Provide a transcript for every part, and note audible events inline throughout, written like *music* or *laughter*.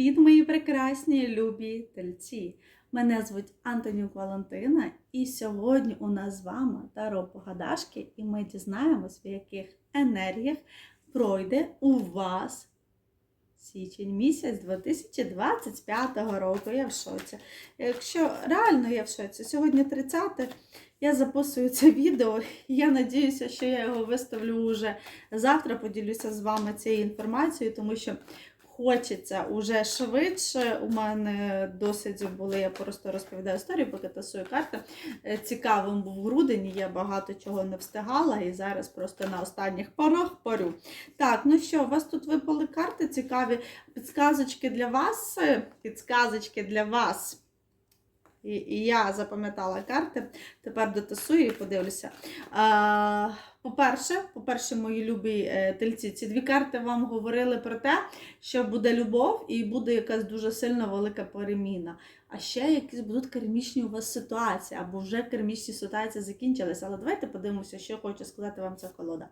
Привіт, мої прекрасні любі тельці! Мене звуть Антонюк Валентина, і сьогодні у нас з вами Таро Погадашки, і ми дізнаємось, в яких енергіях пройде у вас січень місяць 2025 року. Я в шоці. Якщо реально я в шоці, сьогодні 30 я записую це відео, і я надіюся, що я його виставлю вже завтра, поділюся з вами цією інформацією, тому що хочеться уже швидше. У мене досить були, я просто розповідаю історію, поки тасую карти. Е, Цікавим був грудень, я багато чого не встигала, і зараз просто на останніх порах парю. Так, ну що, у вас тут випали карти цікаві підсказочки для вас. Підсказочки для вас. І, і я запам'ятала карти, тепер дотасую і подивлюся. По-перше, по-перше, мої любі е, тельці, ці дві карти вам говорили про те, що буде любов і буде якась дуже сильна велика переміна. А ще якісь будуть кармічні у вас ситуації, або вже кармічні ситуації закінчилися. Але давайте подивимося, що хоче сказати вам ця колода.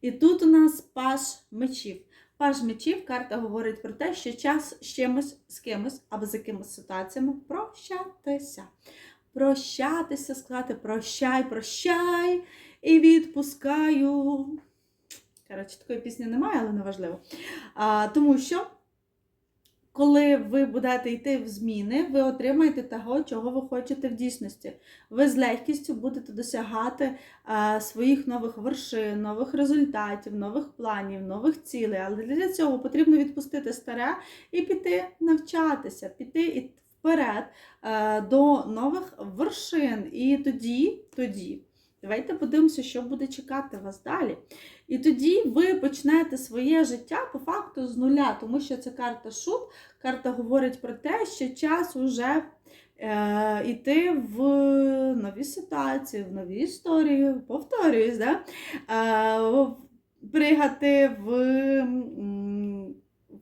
І тут у нас паш мечів. Паж мечів карта говорить про те, що час з чимось, з кимось або з якимось ситуаціями прощатися. Прощатися, сказати прощай, прощай і відпускаю. Коротше, такої пісні немає, але неважливо. А, Тому що, коли ви будете йти в зміни, ви отримаєте того, чого ви хочете в дійсності. Ви з легкістю будете досягати а, своїх нових вершин, нових результатів, нових планів, нових цілей. Але для цього потрібно відпустити старе і піти навчатися, піти і вперед а, до нових вершин. І тоді, тоді. Давайте подивимося, що буде чекати вас далі. І тоді ви почнете своє життя по факту з нуля, тому що це карта шут. Карта говорить про те, що час уже е, йти в нові ситуації, в нові історії, повторююсь, да? е, пригати в.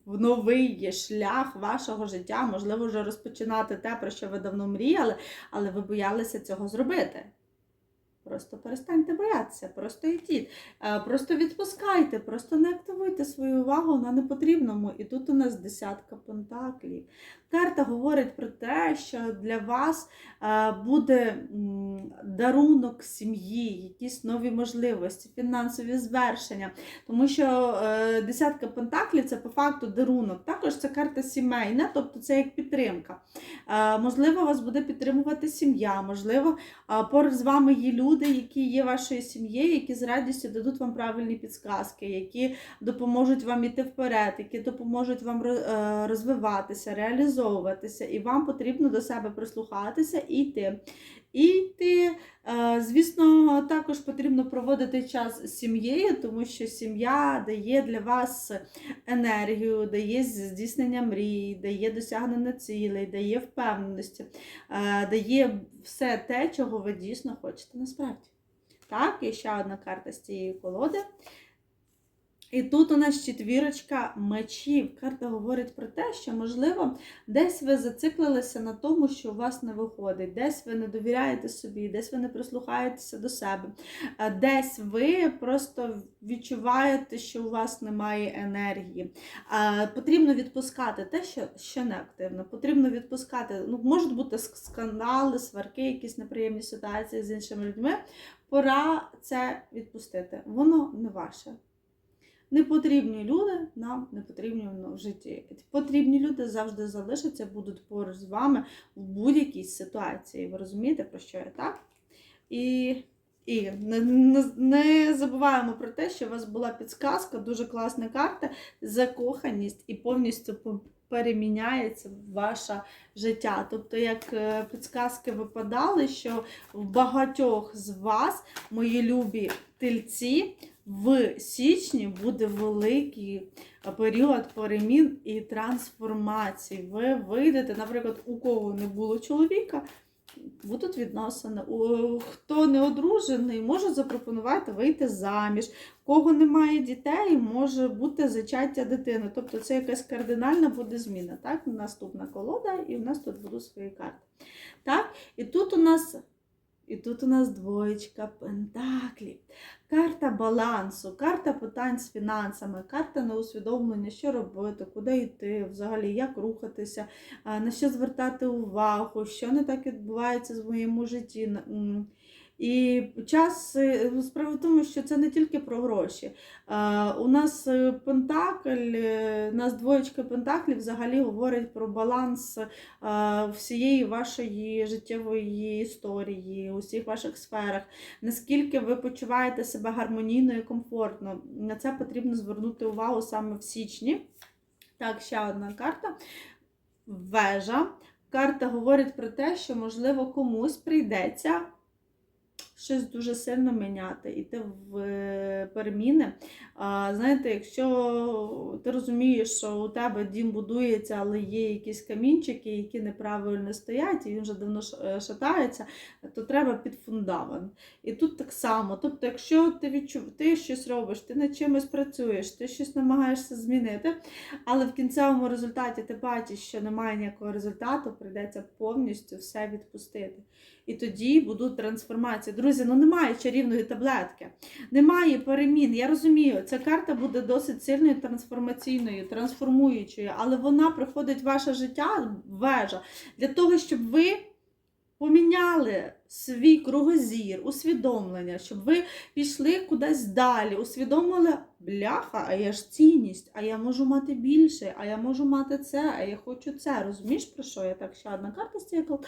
в новий шлях вашого життя, можливо, вже розпочинати те, про що ви давно мріяли, але ви боялися цього зробити. Просто перестаньте боятися, просто йдіть, Е, просто відпускайте, просто не активуйте свою увагу на непотрібному. І тут у нас десятка пентаклів. Карта говорить про те, що для вас е, буде дарунок сім'ї, якісь нові можливості, фінансові звершення. Тому що е, десятка пентаклів це по факту дарунок. Також це карта сімейна, тобто це як підтримка. Можливо, вас буде підтримувати сім'я, можливо, поруч з вами є люди, які є вашою сім'єю, які з радістю дадуть вам правильні підсказки, які допоможуть вам іти вперед, які допоможуть вам е, розвиватися, реалізовуватися. І вам потрібно до себе прислухатися і йти. І йти, е, звісно, також потрібно проводити час з сім'єю, тому що сім'я дає для вас енергію, дає здійснення мрій, дає досягнення цілей, дає впевненості, е, дає все те, чого ви дійсно хочете насправді. Так, і ще одна карта з цієї колоди. І тут у нас четвірочка мечів. Карта говорить про те, що, можливо, десь ви зациклилися на тому, що у вас не виходить, десь ви не довіряєте собі, десь ви не прислухаєтеся до себе, десь ви просто відчуваєте, що у вас немає енергії. Потрібно відпускати те, що, що не активно. Потрібно відпускати. Ну, можуть бути скандали, сварки, якісь неприємні ситуації з іншими людьми. Пора це відпустити. Воно не ваше. Не потрібні люди нам не потрібні в житті. Потрібні люди завжди залишаться, будуть поруч з вами в будь-якій ситуації. Ви розумієте, про що я так? І, і не, не, не забуваємо про те, що у вас була підсказка, дуже класна карта, закоханість і повністю по- переміняється ваше життя. Тобто, як е, підсказки випадали, що в багатьох з вас, мої любі тельці, в січні буде великий період перемін і трансформацій. Ви вийдете, наприклад, у кого не було чоловіка, будуть відносини. Хто не одружений, може запропонувати вийти заміж. У кого немає дітей, може бути зачаття дитини. Тобто це якась кардинальна буде зміна. Так? Наступна колода, і в нас тут будуть свої карти. Так? І тут у нас І тут у нас двоєчка пентаклі. Карта балансу, карта питань з фінансами, карта на усвідомлення, що робити, куди йти, взагалі, як рухатися, на що звертати увагу, що не так відбувається в моєму житті. І час е, справа в тому, що це не тільки про гроші. У нас е, Пентакль, е, у нас двоєчка Пентаклів взагалі говорить про баланс всієї вашої життєвої історії, у всіх ваших сферах. Наскільки ви почуваєте себе гармонійно і комфортно. На це потрібно звернути увагу саме в січні. Так, ще одна карта. Вежа. Карта говорить про те, що, можливо, комусь прийдеться щось дуже сильно міняти, йти в е, переміни. А, знаєте, якщо ти розумієш, що у тебе дім будується, але є якісь камінчики, які неправильно стоять, і він вже давно е, шатається, то треба під фундамент. І тут так само. Тобто, якщо ти відчув, ти щось робиш, ти над чимось працюєш, ти щось намагаєшся змінити, але в кінцевому результаті ти бачиш, що немає ніякого результату, прийдеться повністю все відпустити. І тоді будуть трансформації. Друзі, ну немає чарівної таблетки, немає перемін. Я розумію, ця карта буде досить сильною трансформаційною, трансформуючою, але вона приходить в ваше життя, вежа, для того, щоб ви поміняли свій кругозір, усвідомлення, щоб ви пішли кудись далі, усвідомили, бляха, а я ж цінність, а я можу мати більше, а я можу мати це, а я хочу це. Розумієш, про що я так? Ще одна карта стікла?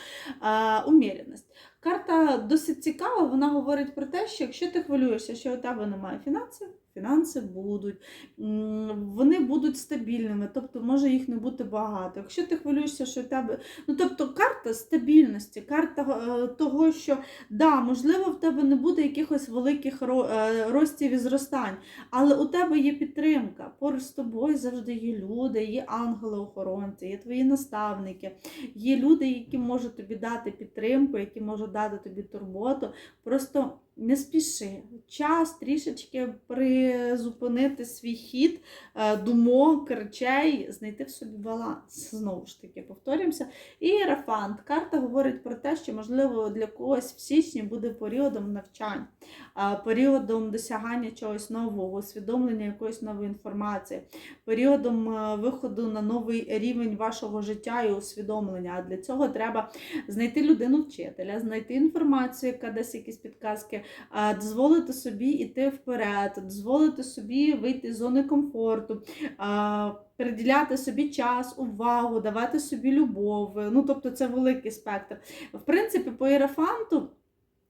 уміряність. Карта досить цікава, вона говорить про те, що якщо ти хвилюєшся, що у тебе немає фінансів, фінанси будуть, вони будуть стабільними, тобто може їх не бути багато. Якщо ти хвилюєшся, що у тебе. Ну, тобто карта стабільності, карта е, того, що да, можливо, в тебе не буде якихось великих е, ростів і зростань, але у тебе є підтримка. Поруч з тобою завжди є люди, є ангели-охоронці, є твої наставники, є люди, які можуть тобі дати підтримку, які можуть дати тобі турботу. Просто не спіши. Час трішечки призупинити свій хід е, думок, речей, знайти в собі баланс. Знову ж таки, повторюємося. І Єрафант. Карта говорить про те, що, можливо, для когось в січні буде періодом навчань, періодом досягання чогось нового, усвідомлення якоїсь нової інформації, періодом е, виходу на новий рівень вашого життя і усвідомлення. А для цього треба знайти людину вчителя, знайти інформацію, яка десь якісь підказки, дозволити собі йти вперед, дозволити собі вийти з зони комфорту. Приділяти собі час, увагу, давати собі любов. Ну, тобто це великий спектр. В принципі, по іерафанту,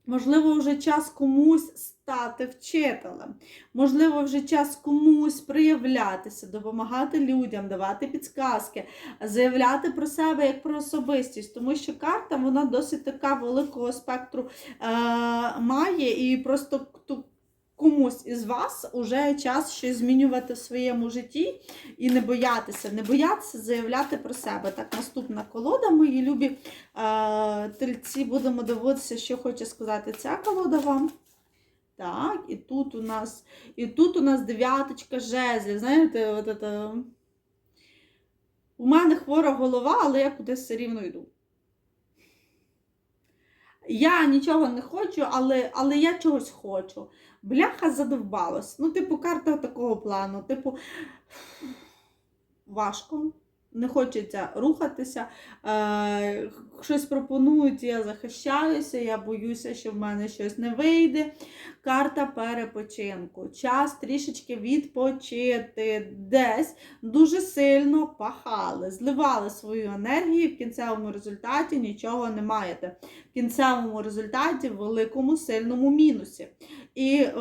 можливо, вже час комусь стати вчителем. Можливо, вже час комусь проявлятися, допомагати людям, давати підсказки, заявляти про себе як про особистість, тому що карта вона досить така великого спектру е, має, і просто комусь із вас вже час щось змінювати в своєму житті і не боятися, не боятися заявляти про себе. Так, наступна колода, мої любі е, тельці, будемо дивитися, що хоче сказати ця колода вам. Так, і тут у нас, і тут у нас дев'яточка жезлів. Знаєте, от це... у мене хвора голова, але я кудись все рівно йду. Я нічого не хочу, але, але я чогось хочу. Бляха задовбалась. Ну, типу, карта такого плану. Типу, важко. Не хочеться рухатися, е, щось пропонують, я захищаюся, я боюся, що в мене щось не вийде. Карта перепочинку. Час трішечки відпочити. Десь дуже сильно пахали, зливали свою енергію, в кінцевому результаті нічого не маєте. Кінцевому результаті в великому сильному мінусі. І е,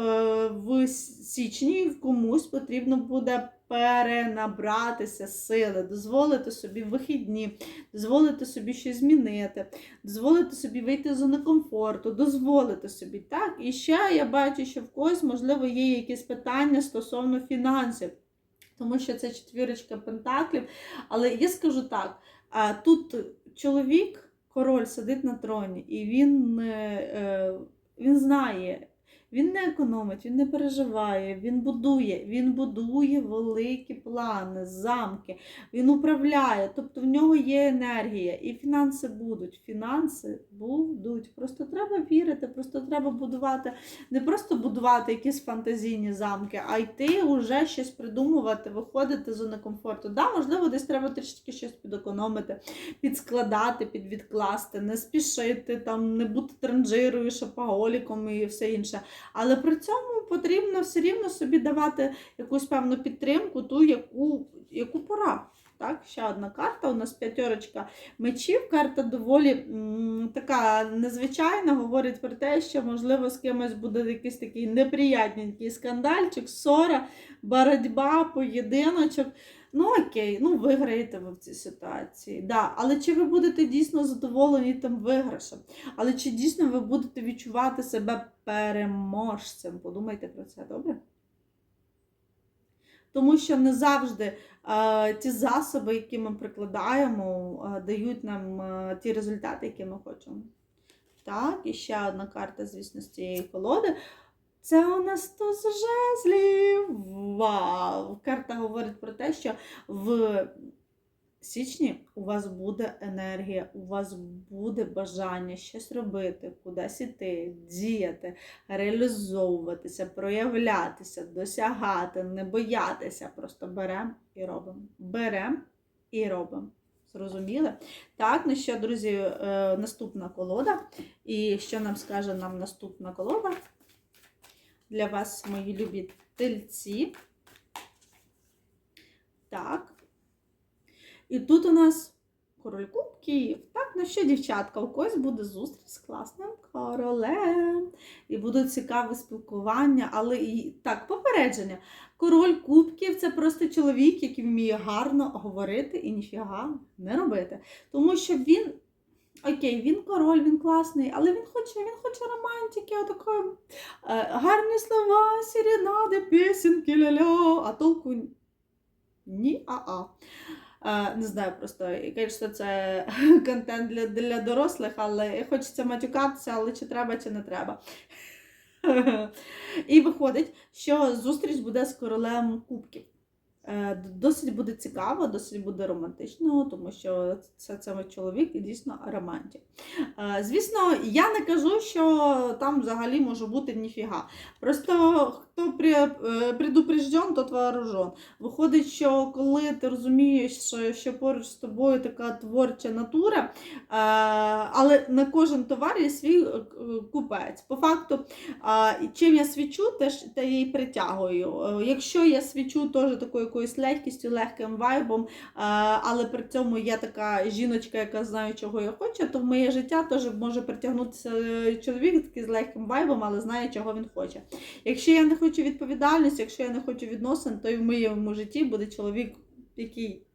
в січні комусь потрібно буде перенабратися сили, дозволити собі вихідні, дозволити собі щось змінити, дозволити собі вийти з зони комфорту, дозволити собі. Так, і ще я бачу, що в когось, можливо, є якісь питання стосовно фінансів. Тому що це четвірочка пентаклів. Але я скажу так: тут чоловік, король, сидить на троні, і він, е, він знає, Він не економить, він не переживає, він будує, він будує великі плани, замки, він управляє, тобто в нього є енергія, і фінанси будуть. Фінанси будуть. Просто треба вірити, просто треба будувати, не просто будувати якісь фантазійні замки, а йти вже щось придумувати, виходити з зони комфорту. Да, можливо, десь треба трішки щось підекономити, підскладати, підвідкласти, не спішити, там, не бути транжирою, шопоголіком і все інше. Але при цьому потрібно все рівно собі давати якусь певну підтримку, ту, яку, яку пора. Так, ще одна карта. У нас п'ятерочка мечів. Карта доволі м, така незвичайна. Говорить про те, що можливо з кимось буде якийсь такий неприятненький скандальчик, ссора, боротьба, поєдиночок. Ну окей, ну виграєте ви в цій ситуації. Да. Але чи ви будете дійсно задоволені тим виграшем? Але чи дійсно ви будете відчувати себе переможцем? Подумайте про це, добре? Тому що не завжди е, ті засоби, які ми прикладаємо, е, дають нам е, ті результати, які ми хочемо. Так, і ще одна карта, звісно, з цієї колоди. Це у нас туз жезлів. Вау! Карта говорить про те, що в січні у вас буде енергія, у вас буде бажання щось робити, кудись іти, діяти, реалізовуватися, проявлятися, досягати, не боятися. Просто беремо і робимо. Беремо і робимо. Зрозуміли? Так, ну що, друзі, е, наступна колода. І що нам скаже нам наступна колода? Для вас, мої любі тельці. Так. І тут у нас король кубків. Так, ну що, дівчатка, у когось буде зустріч з класним королем. І буде цікаве спілкування, але і так, попередження. Король кубків це просто чоловік, який вміє гарно говорити і ніфіга не робити. Тому що він. Окей, він король, він класний, але він хоче, він хоче романтики, отакої е, гарні слова, серенади, пісеньки, ля-ля, а толку ні, а-а. Е, не знаю, просто, звісно, це *laughs* контент для, для дорослих, але хочеться матюкатися, але чи треба, чи не треба. *laughs* І виходить, що зустріч буде з королем кубків. Е, Досить буде цікаво, досить буде романтично, тому що це, це чоловік і дійсно романтик. Е, Звісно, я не кажу, що там взагалі може бути ніфіга. Просто хто е, предупрежден, тот вооружен. Виходить, що коли ти розумієш, що, поруч з тобою така творча натура, але на кожен товар є свій купець. По факту, чим я свічу, теж те я і притягую. Якщо я свічу теж такою якоюсь легкістю, легким вайбом, але при цьому я така жіночка, яка знає, чого я хочу, то в моє життя теж може притягнутися е, чоловік такий з легким вайбом, але знає, чого він хоче. Якщо я не хочу відповідальності, якщо я не хочу відносин, то і в моєму житті буде чоловік, який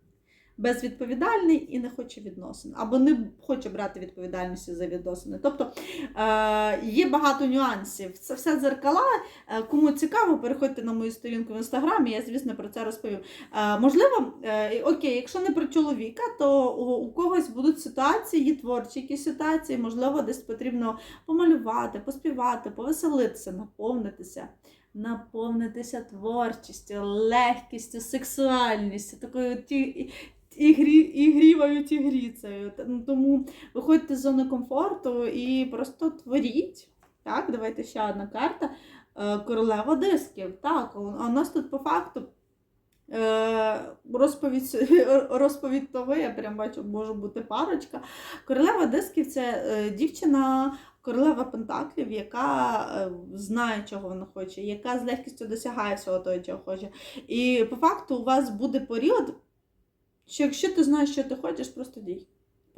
безвідповідальний і не хоче відносин, або не хоче брати відповідальності за відносини. Тобто е, є багато нюансів. Це все дзеркала. Е, Кому цікаво, переходьте на мою сторінку в інстаграмі, я, звісно, про це розповім. Е, можливо, окей, якщо не про чоловіка, то у когось будуть ситуації, творчі якісь ситуації, можливо, десь потрібно помалювати, поспівати, повеселитися, наповнитися. Наповнитися творчістю, легкістю, сексуальністю, такою ті, ігрі, ігрівою тігріцею. Т- ну, Тому виходьте з зони комфорту і просто творіть. Так, давайте ще одна карта. Е, Королева дисків. Так, у у нас тут по факту е, розповідь, *laughs* розповідь то ви, я прям бачу, може бути парочка. Королева дисків це е, дівчина. Королева Пентаклів, яка знає, чого вона хоче, яка з легкістю досягає всього того, чого хоче. І по факту у вас буде період, що якщо ти знаєш, що ти хочеш, просто дій.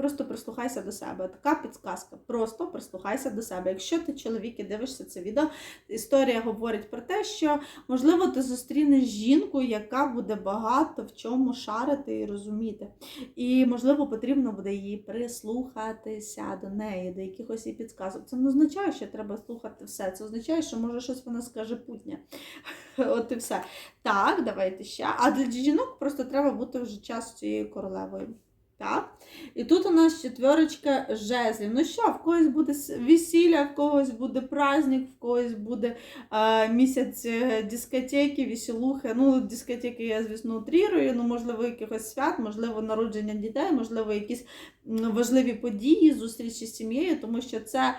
Просто прислухайся до себе. Така підсказка. Просто прислухайся до себе. Якщо ти чоловік і дивишся це відео, історія говорить про те, що можливо ти зустрінеш жінку, яка буде багато в чому шарити і розуміти. І можливо потрібно буде їй прислухатися до неї, до якихось її підсказок. Це не означає, що треба слухати все. Це означає, що може щось вона скаже путнє. *laughs* От і все. Так, давайте ще. А для жінок просто треба бути вже час цією королевою. Так? І тут у нас четверочка жезлів. Ну що, в когось буде весілля, в когось буде праздник, в когось буде е, місяць е, дискотеки, веселухи. Ну, дискотеки я, звісно, утрірую, ну, можливо, якихось свят, можливо, народження дітей, можливо, якісь важливі події, зустрічі з сім'єю, тому що це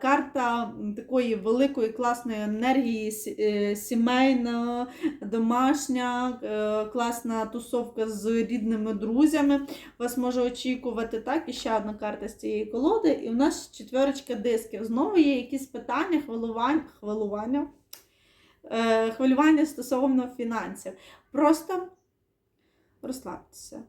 карта такої великої класної енергії, е, сімейна, домашня, е, класна тусовка з рідними друзями вас може очікувати. Так, і ще одна карта з цієї колоди. І у нас четверочка дисків. Знову є якісь питання, хвилювання, хвилювання, е, хвилювання стосовно фінансів. Просто розслабтеся.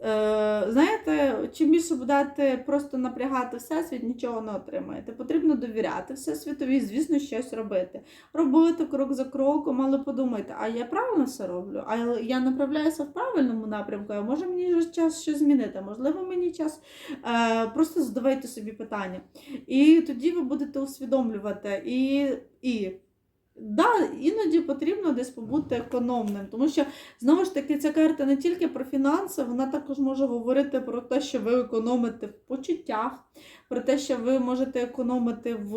Е, знаєте, чим більше будете просто напрягати всесвіт, нічого не отримаєте. Потрібно довіряти всесвітові, звісно, щось робити. Робити крок за кроком, але подумайте, а я правильно все роблю? А я направляюся в правильному напрямку, а може мені вже час щось змінити? Можливо, мені час е, просто задавайте собі питання. І тоді ви будете усвідомлювати і. і Да, іноді потрібно десь побути економним, тому що знову ж таки ця карта не тільки про фінанси, вона також може говорити про те, що ви економите в почуттях, про те, що ви можете економити в,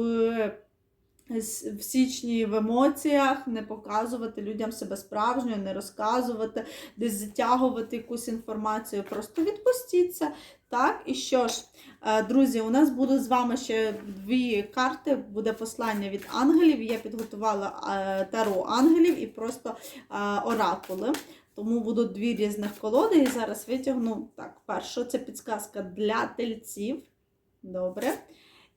в січні в емоціях, не показувати людям себе справжньою, не розказувати, десь затягувати якусь інформацію. Просто відпустіться. Так, і що ж, е, друзі, у нас буде з вами ще дві карти, буде послання від ангелів. Я підготувала е, таро ангелів і просто е, оракули. Тому будуть дві різних колоди. І зараз витягну так, першу це підсказка для тельців. Добре.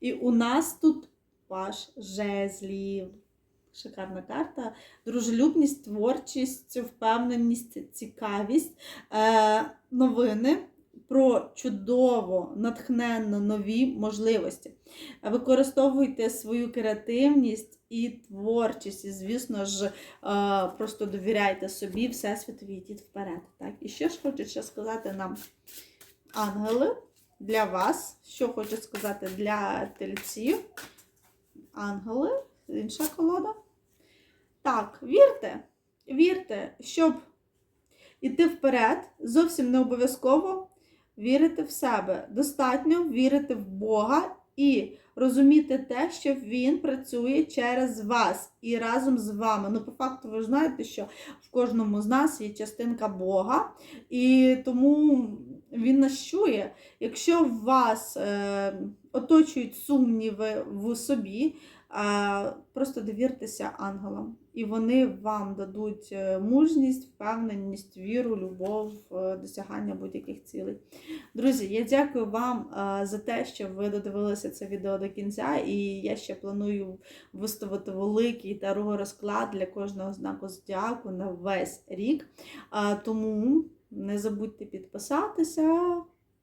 І у нас тут ваш жезлів. Шикарна карта. Дружелюбність, творчість, впевненість, цікавість, новини про чудово, натхненно нові можливості. Використовуйте свою креативність і творчість. І, звісно ж, е, просто довіряйте собі, всесвітові, йдіть вперед. Так? І що ж хочуть ще сказати нам ангели для вас? Що хочуть сказати для тельців? Ангели, інша колода. Так, вірте, вірте, щоб іти вперед, зовсім не обов'язково вірити в себе. Достатньо вірити в Бога і розуміти те, що Він працює через вас і разом з вами. Ну, по факту, ви ж знаєте, що в кожному з нас є частинка Бога, і тому Він нас чує. Якщо вас е, оточують сумніви в собі, просто довіртеся ангелам, і вони вам дадуть е, мужність, впевненість, віру, любов, е, досягання будь-яких цілей. Друзі, я дякую вам е, за те, що ви додивилися це відео до кінця, і я ще планую виставити великий таро розклад для кожного знаку зодіаку на весь рік. Тому не забудьте підписатися.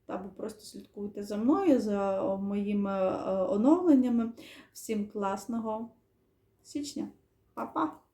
Або просто слідкуйте за мною, за моїми е, оновленнями. Всім класного січня. Па-па!